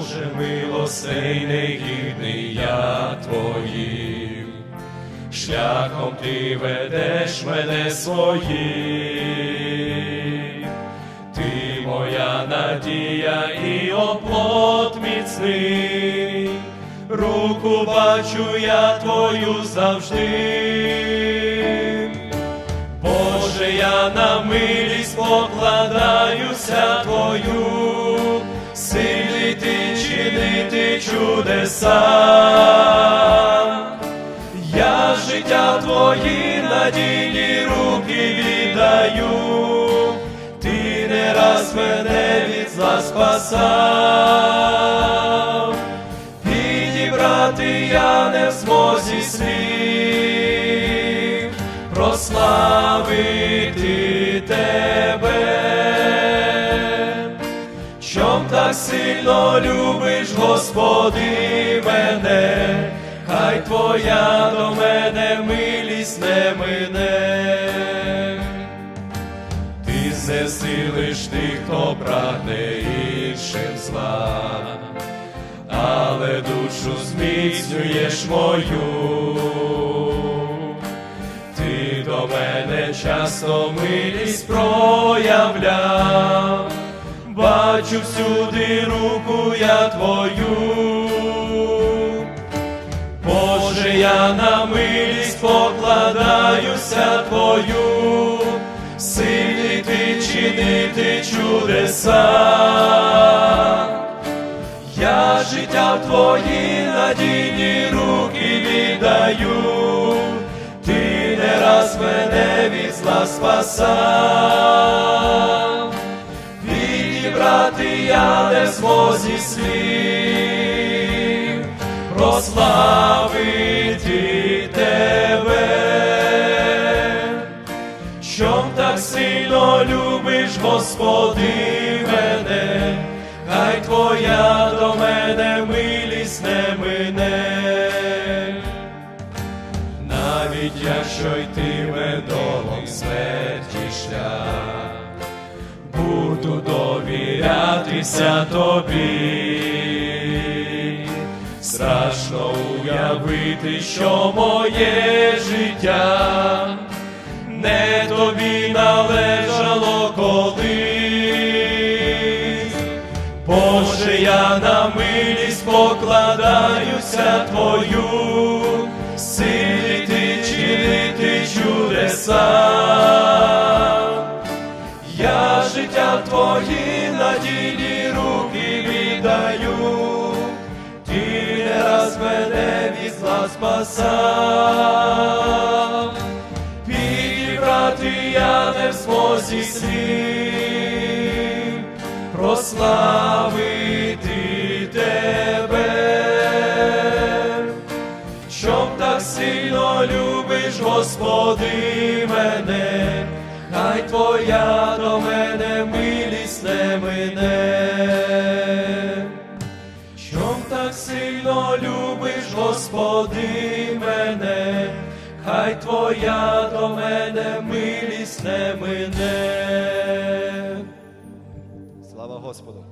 Боже милостей негідний я твоїм, шляхом ти ведеш мене своїм, ти моя надія і оплот міцний, руку бачу я твою завжди. Боже, я на милість покладаюся Твою, силі чинити чудеса. Я життя Твої надійні руки віддаю, Ти не раз мене від зла спасав, підібрати я не в змозі слів, прославити тебе, так сильно любиш, Господи, мене, хай Твоя до мене милість не мине. Ти зесилиш тих, хто прагне іншим зла, але душу зміцнюєш мою. Ти до мене часто милість проявляв, бачу всюди руку я твою. Боже, я на милість покладаюся твою, силі ти чинити чудеса. Я життя в твої надійні руки віддаю, ти не раз мене від зла спасав, я не в слів, прославити тебе, чом так сильно любиш, Господи, мене, хай Твоя до мене милість не мине, навіть якщо йтиме долом смерті довірятися тобі. Страшно уявити, що моє життя не тобі належало колись. Боже, я на милість покладаюся твою, силі ти чинити чудеса. Я життя в зла спасав, підібрати я не в змозі слів, прославити тебе, чом так сильно любиш, Господи, мене, хай Твоя до мене милість не мине. Так сильно любиш, Господи, мене, хай Твоя до мене милість не мине. Слава Господу!